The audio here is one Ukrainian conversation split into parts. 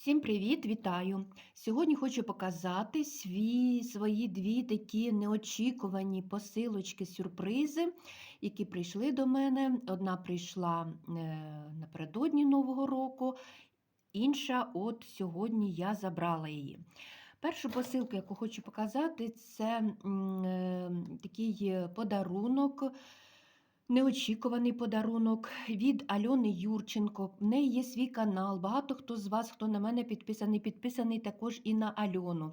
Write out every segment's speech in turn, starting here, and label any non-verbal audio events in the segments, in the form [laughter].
Всім привіт, вітаю! Сьогодні хочу показати свій, свої дві такі неочікувані посилочки, сюрпризи, які прийшли до мене. Одна прийшла е, напередодні Нового року, інша от сьогодні я забрала її. Першу посилку, яку хочу показати, це е, такий подарунок. Неочікуваний подарунок від Альони Юрченко. В неї є свій канал. Багато хто з вас, хто на мене підписаний, підписаний також і на Альону.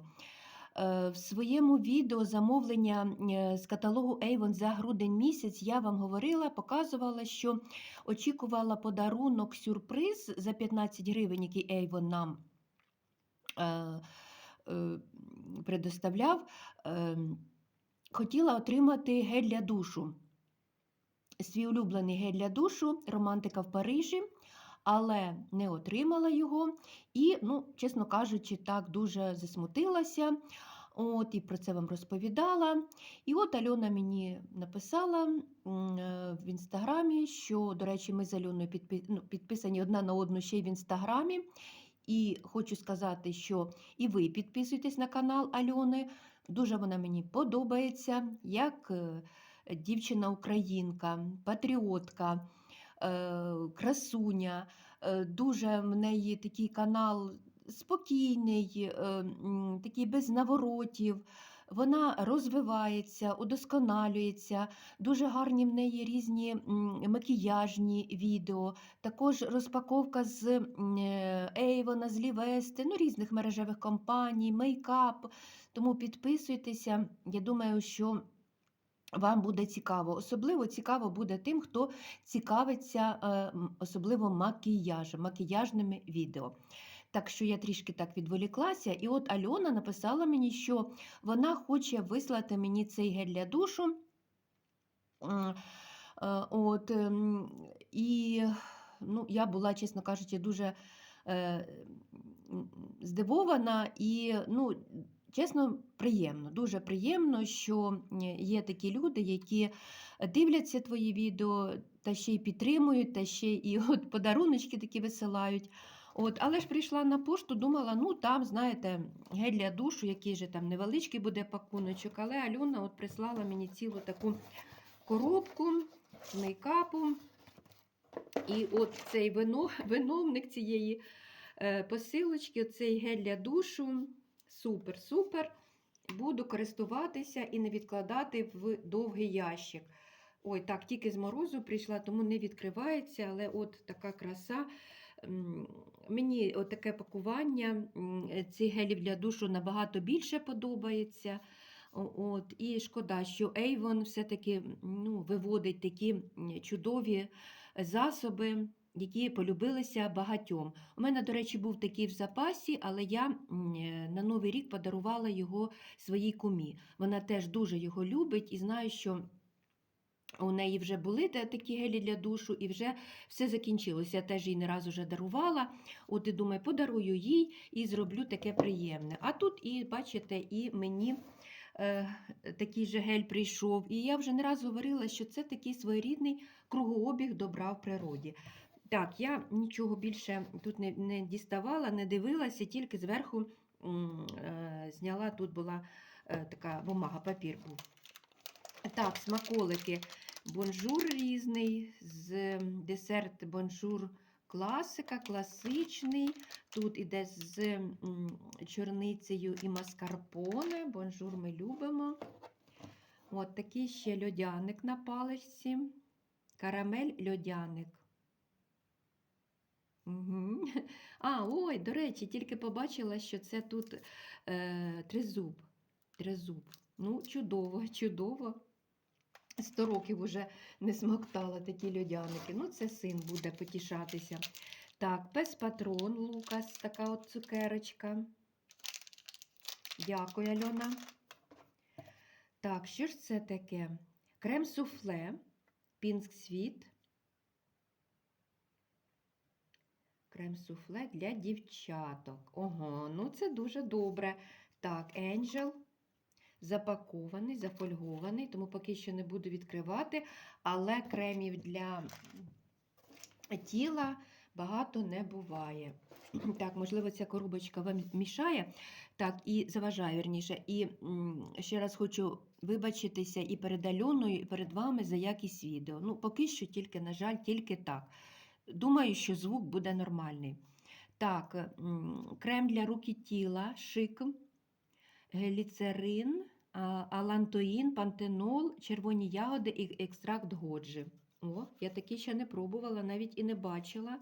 Е, В своєму відео замовлення е, з каталогу Avon за грудень місяць я вам говорила, показувала, що очікувала подарунок сюрприз за 15 гривень, який Avon нам е, предоставляв. Е, хотіла отримати гель для душу свій улюблений гель для душу, романтика в Парижі, але не отримала його. І, ну, чесно кажучи, так дуже засмутилася. От, І про це вам розповідала. І от Альона мені написала в інстаграмі, що, до речі, ми з Альоною ну, підписані одна на одну ще й в інстаграмі. І хочу сказати, що і ви підписуйтесь на канал Альони. Дуже вона мені подобається, як е, дівчина-українка, патріотка, е, красуня. Е, Дуже в неї такий канал спокійний, е, такий без наворотів. Вона розвивається, удосконалюється, дуже гарні в неї різні макіяжні відео, також розпаковка з м, е, з Лівести, ну, різних мережевих компаній, мейкап. Тому підписуйтеся. Я думаю, що вам буде цікаво. Особливо цікаво буде тим, хто цікавиться е, особливо макіяжем, макіяжними відео. Так що я трішки так відволіклася, і от Альона написала мені, що вона хоче вислати мені цей гель для душу. Е, От, ем, і ну, я була, чесно кажучи, дуже е, здивована і, ну, чесно, приємно, дуже приємно, що є такі люди, які дивляться твої відео та ще й підтримують, та ще і [laughs] от подаруночки такі висилають. От, але ж прийшла на пошту, думала, ну там, знаєте, гель для душу, який же там невеличкий буде пакуночок, але Альона от прислала мені цілу таку коробку мейкапу. І от цей вино, [laughs] виновник цієї е, посилочки, цей гель для душу. Супер-супер. Буду користуватися і не відкладати в довгий ящик. Ой, так, тільки з морозу прийшла, тому не відкривається, але от така краса. Мені от таке пакування цих гелів для душу набагато більше подобається. От, і шкода, що Avon все-таки ну, виводить такі чудові засоби, які полюбилися багатьом. У мене, до речі, був такий в запасі, але я е, на Новий рік подарувала його своїй кумі. Вона теж дуже його любить і знаю, що. У неї вже були такі гелі для душу, і вже все закінчилося. Я теж їй не раз уже дарувала. От і думаю, подарую їй і зроблю таке приємне. А тут, і бачите, і мені е, такий же гель прийшов. І я вже не раз говорила, що це такий своєрідний кругообіг добра в природі. Так, я нічого більше тут не, не діставала, не дивилася, тільки зверху е, зняла, тут була е, така бумага, папір був. Так, смаколики. Бонжур різний, з десерт бонжур класика, класичний. Тут іде з чорницею і маскарпоне. Бонжур ми любимо. От такий ще льодяник на паличці. Карамель льодяник. [laughs] А, ой, до речі, тільки побачила, що це тут е, тризуб. Тризуб. Ну, чудово, [laughs] чудово. Сто років уже не смоктала такі льодяники. Ну, це син буде потішатися. Так, пес патрон Лукас, така от цукерочка. Дякую, Альона. Так, що ж це таке? Крем суфле, Пінк Світ. Крем суфле для дівчаток. Ого, ну це дуже добре. Так, Angel запакований, зафольгований, тому поки що не буду відкривати, але кремів для тіла багато не буває. [clears throat] Так, можливо, ця коробочка вам мішає, так, і заважає вірніше. І ще раз хочу вибачитися і перед Альоною, і перед вами за якість відео. Ну, поки що тільки, на жаль, тільки так. Думаю, що звук буде нормальний. Так, крем для рук і тіла, шик, гліцерин, алантоїн, пантенол, червоні ягоди і екстракт годжі. О, я такі ще не пробувала, навіть і не бачила.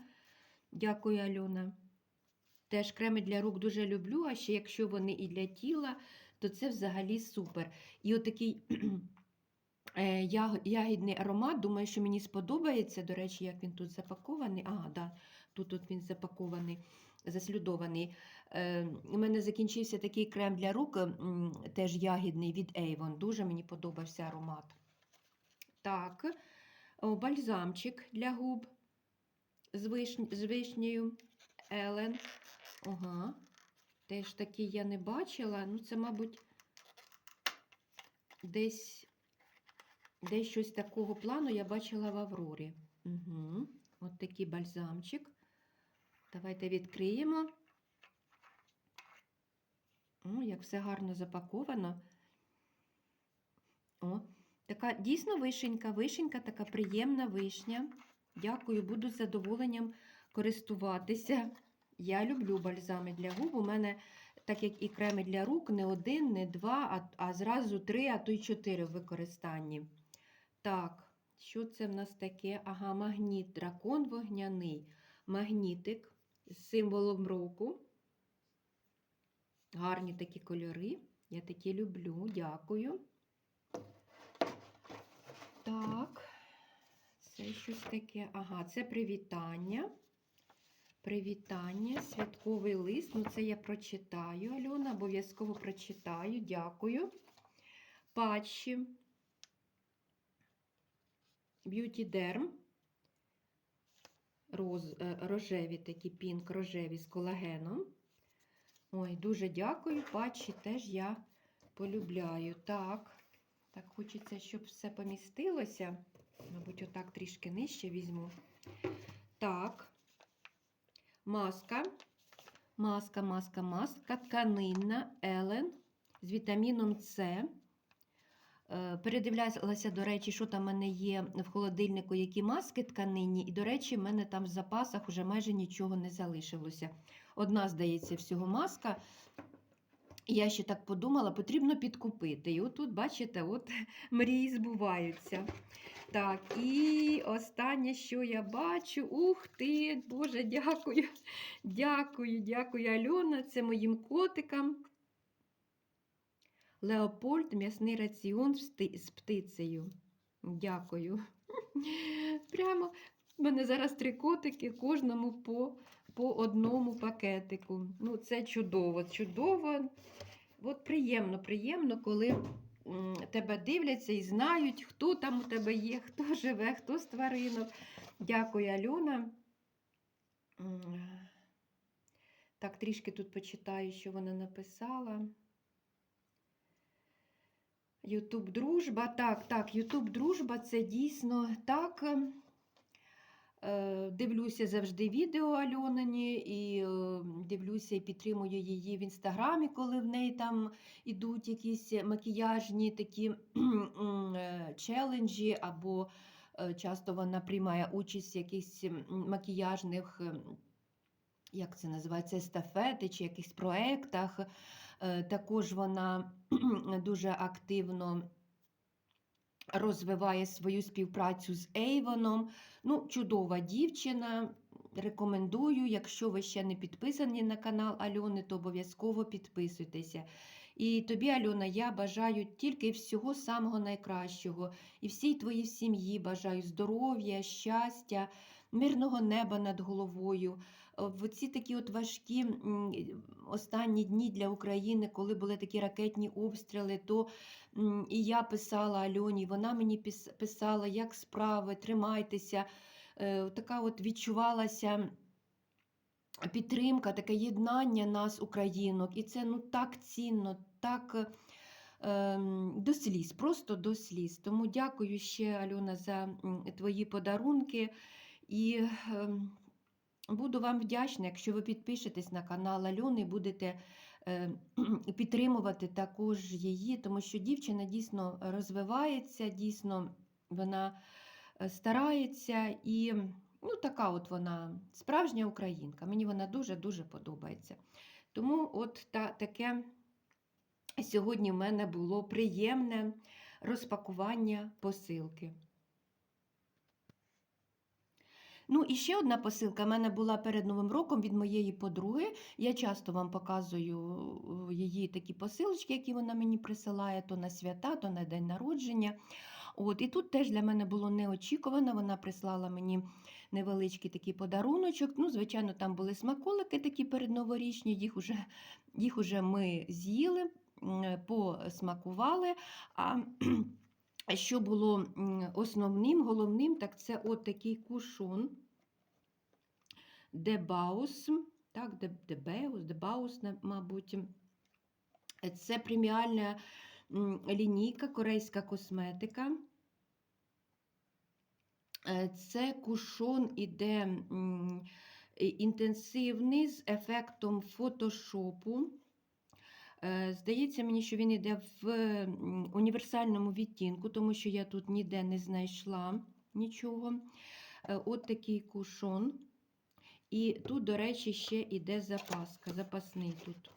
Дякую, Альона. Теж креми для рук дуже люблю, а ще якщо вони і для тіла, то це взагалі супер. І отакий яг- ягідний аромат, думаю, що мені сподобається. До речі, як він тут запакований. Ага, да, тут, тут він запакований, заслюдований. Е, у мене закінчився такий крем для рук, теж ягідний від Avon. Дуже мені подобався аромат. Так, бальзамчик для губ з, виш... з вишнею Елен. Ага. Теж такий я не бачила. Ну, це, мабуть, десь, десь щось такого плану я бачила в Аврорі. Угу. От такий бальзамчик. Давайте відкриємо. О, як все гарно запаковано. О, така дійсно вишенька, вишенька, така приємна вишня. Дякую, буду з задоволенням користуватися. Я люблю бальзами для губ. У мене, так як і креми для рук, не один, не два, а, а зразу три, а то й чотири в використанні. Так, що це в нас таке? Ага, магніт, дракон вогняний. Магнітик з символом року. Гарні такі кольори. Я такі люблю. Дякую. Так, це щось таке. Ага, це привітання. Привітання, святковий лист. Ну, це я прочитаю, Альона, обов'язково прочитаю. Дякую. Патчі. Beauty Derm. Роз, е, рожеві такі пінк, рожеві з колагеном. Ой, дуже дякую. Патчі теж я полюбляю. Так, так хочеться, щоб все помістилося. Мабуть, отак трішки нижче візьму. Так. Маска. Маска, маска, маска. Тканинна Елен з вітаміном С. Е, Передивлялася, до речі, що там в мене є в холодильнику, які маски тканинні. І, до речі, в мене там в запасах вже майже нічого не залишилося. Одна, здається, всього маска. І я ще так подумала, потрібно підкупити. І отут, бачите, от [laughs] мрії збуваються. Так, і останнє, що я бачу, ух ти, Боже, дякую. [laughs] Дякую, дякую, Альона. Це моїм котикам. Леопольд, м'ясний раціон з птицею. Дякую. [laughs] Прямо в мене зараз три котики, кожному по, по одному пакетику. Ну, це чудово, чудово. От приємно, приємно, коли тебе дивляться і знають, хто там у тебе є, [laughs] хто живе, хто з тваринок. Дякую, Альона. Так, трішки тут почитаю, що вона написала. Ютуб дружба. Так, так, Ютуб дружба це дійсно так. Е, Дивлюся завжди відео Альонині і е, дивлюся і підтримую її в інстаграмі, коли в неї там ідуть якісь макіяжні такі е, челенджі, або е, часто вона приймає участь в якихось макіяжних, ем, як це називається, естафети чи якихось проєктах. Е, Також вона [clears throat] дуже активно розвиває свою співпрацю з Ейвоном. Ну, чудова дівчина. Рекомендую, якщо ви ще не підписані на канал Альони, то обов'язково підписуйтеся. І тобі, Альона, я бажаю тільки всього самого найкращого. І всій твоїй сім'ї бажаю здоров'я, щастя, мирного неба над головою. В ці такі от важкі останні дні для України, коли були такі ракетні обстріли, то і я писала Альоні, вона мені писала, як справи, тримайтеся. Е, Така от відчувалася підтримка, таке єднання нас, українок. І це ну так цінно, так ем, до сліз, просто до сліз. Тому дякую ще, Альона, за твої подарунки. І ем, буду вам вдячна, якщо ви підпишетесь на канал Альони будете е, [clears throat] підтримувати також її, тому що дівчина дійсно розвивається, дійсно вона е, старається і ну, така от вона справжня українка. Мені вона дуже-дуже подобається. Тому от та, таке сьогодні в мене було приємне розпакування посилки. Ну, і ще одна посилка в мене була перед Новим роком від моєї подруги. Я часто вам показую е, її такі посилочки, які вона мені присилає то на свята, то на день народження. От, І тут теж для мене було неочікувано. Вона прислала мені невеличкий такий подаруночок. Ну, Звичайно, там були смаколики такі передноворічні, їх уже, їх уже ми з'їли, посмакували. А [clears throat] що було основним, головним, так це от такий кушон Дебаус, так, Де- Дебеус, Дебаус, мабуть. Це преміальна лінійка, корейська косметика. Е, Це кушон іде інтенсивний з ефектом фотошопу. Е, Здається мені, що він йде в універсальному відтінку, тому що я тут ніде не знайшла нічого. Е, От такий кушон. І тут, до речі, ще йде запаска. Запасний тут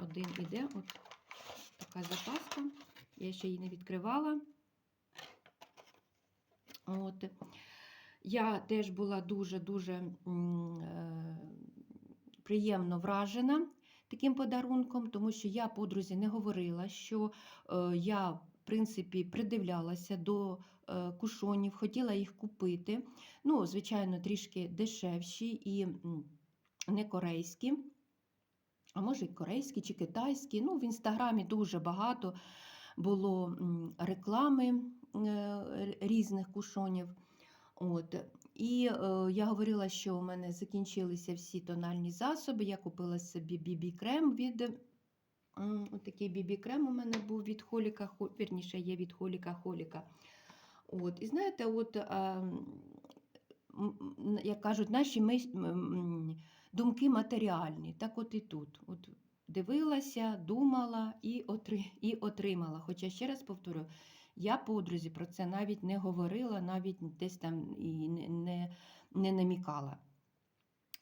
один іде. От така запаска. Я ще її не відкривала. От. Я теж була дуже-дуже е, приємно вражена таким подарунком, тому що я подрузі не говорила, що е, я, в принципі, придивлялася до е, кушонів, хотіла їх купити. Ну, звичайно, трішки дешевші і не корейські. А може, і корейські чи китайські. Ну, в інстаграмі дуже багато було реклами різних кушонів. От. І е, я говорила, що у мене закінчилися всі тональні засоби. Я купила собі бібі-крем від отакий бібі-крем у мене був від Холіка, вірніше, є від Холіка Холіка. От. І знаєте, от, м, як кажуть, наші думки матеріальні. Так от і тут. От дивилася, думала і, і отримала. Хоча, ще раз повторю, я подрузі про це навіть не говорила, навіть десь там і не, не, не намікала.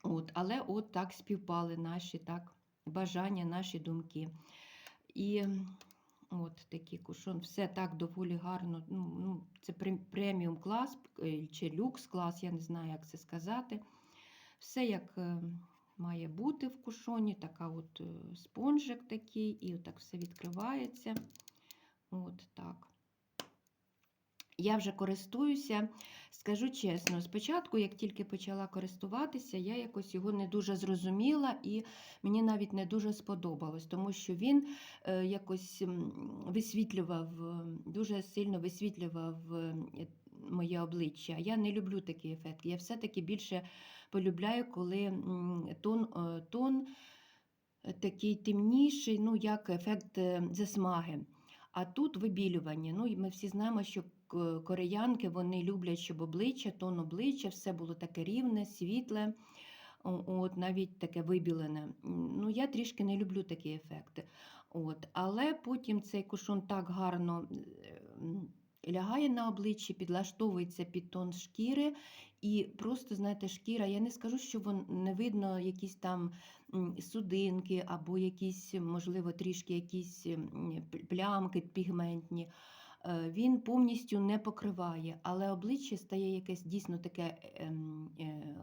От, але от так співпали наші так, бажання, наші думки. І от такий кушон, все так доволі гарно. Ну, ну, це преміум клас е, чи люкс клас, я не знаю, як це сказати. Все як е, має бути в кушоні, така от е, спонжик такий, і отак все відкривається. От так. Я вже користуюся, скажу чесно, спочатку, як тільки почала користуватися, я якось його не дуже зрозуміла і мені навіть не дуже сподобалось, тому що він е, якось висвітлював, е, дуже сильно висвітлював моє обличчя. Я не люблю такий ефект. Я все-таки більше полюбляю, коли тон, е, тон е, такий темніший, ну, як ефект е, засмаги. А тут вибілювання. Ну, ми всі знаємо, що кореянки вони люблять, щоб обличчя, тон обличчя, все було таке рівне, світле, от, навіть таке вибілене. Ну, я трішки не люблю такі ефекти. От. Але потім цей кушон так гарно лягає на обличчі, підлаштовується під тон шкіри. І просто, знаєте, шкіра, я не скажу, що вон не видно якісь там судинки або якісь, можливо, трішки якісь плямки пігментні. Е, Він повністю не покриває, але обличчя стає якесь дійсно таке ем, е,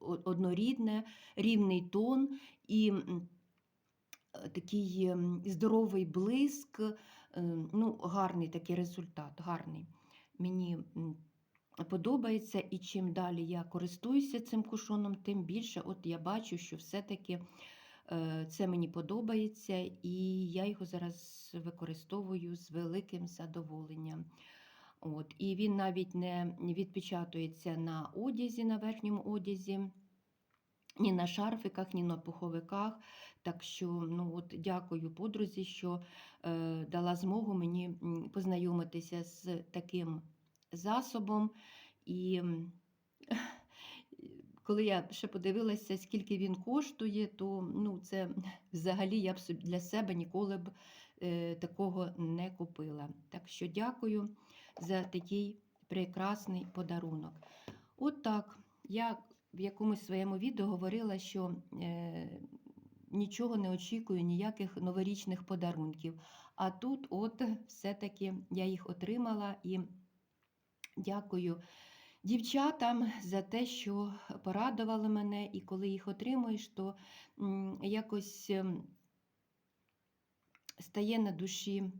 однорідне, рівний тон і такий ем, здоровий блиск. Е, Ну, гарний такий результат, гарний. Мені подобається, і чим далі я користуюся цим кушоном, тим більше от я бачу, що все-таки е, це мені подобається, і я його зараз використовую з великим задоволенням. От. І він навіть не відпечатується на одязі, на верхньому одязі. Ні на шарфиках, ні на пуховиках. Так що ну, от, дякую подрузі, що е, дала змогу мені познайомитися з таким засобом. І [laughs] коли я ще подивилася, скільки він коштує, то ну, це взагалі я б для себе ніколи б е, такого не купила. Так що дякую за такий прекрасний подарунок. От так, я в якомусь своєму відео говорила, що е, нічого не очікую, ніяких новорічних подарунків. А тут, от, все-таки я їх отримала і дякую дівчатам за те, що порадували мене, і коли їх отримуєш, то якось ем, стає на душі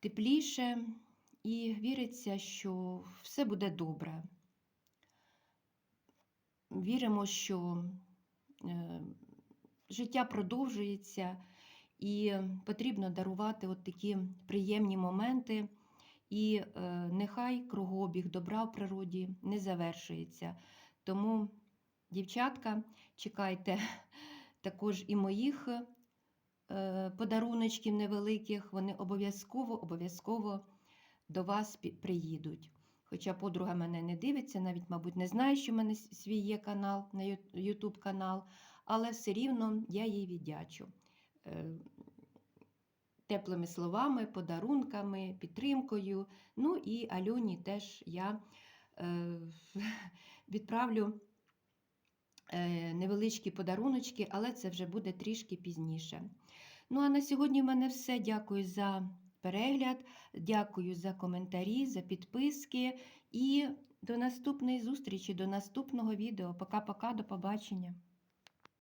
тепліше і віриться, що все буде добре. Віримо, що е, життя продовжується і потрібно дарувати от такі приємні моменти. І е, нехай кругообіг добра в природі не завершується. Тому, дівчатка, чекайте [laughs] також і моїх е, подаруночків невеликих, вони обов'язково, обов'язково до вас приїдуть. Хоча подруга мене не дивиться, навіть, мабуть, не знає, що в мене свій є канал, на YouTube канал, але все рівно я їй віддячу. Е, Теплими словами, подарунками, підтримкою. Ну і Альоні теж я е, [laughs] відправлю е, невеличкі подаруночки, але це вже буде трішки пізніше. Ну, а на сьогодні в мене все. Дякую за перегляд, дякую за коментарі, за підписки і до наступної зустрічі, до наступного відео. Пока-пока, до побачення.